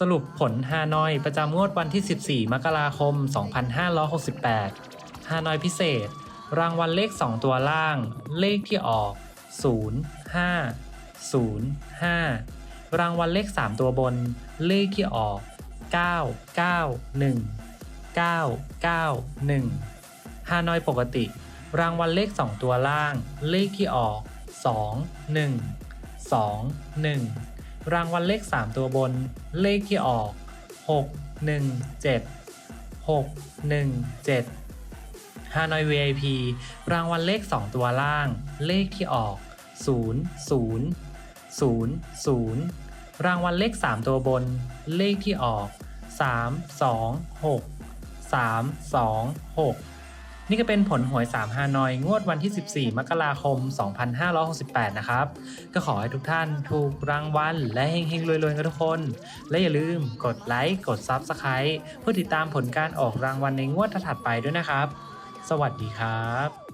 สรุปผลฮานอยประจำงวดวันที่ 14 มกราคม 2568 ฮานอยพิเศษ รางวัลเลข 2 ตัวล่าง เลขที่ออก 0 5 0 5 รางวัลเลข 3 ตัวบน เลขที่ออก 9 9 1 9 9 1 ฮานอยปกติ รางวัลเลข 2 ตัวล่าง เลขที่ออก 2 1 2 1 รางวัลเลข 3 ตัวบน เลขที่ออก 6 1 7 6 1 7ฮานอย VIP รางวัลเลข 2 ตัวล่าง เลขที่ออก 0 0 0 0 รางวัลเลข 3 ตัวบน เลขที่ออก 3 2 6 3 2 6 นี่ก็เป็นผลหวย3ฮานอย งวดวันที่ 14 มกราคม 2568 นะครับ ก็ขอให้ทุกท่านถูกรางวัลและเฮงๆ รวยๆ กันทุกคน และอย่าลืมกดไลค์ กด Subscribe เพื่อติดตามผลการออกรางวัลในงวดถัดไปด้วยนะครับ สวัสดีครับ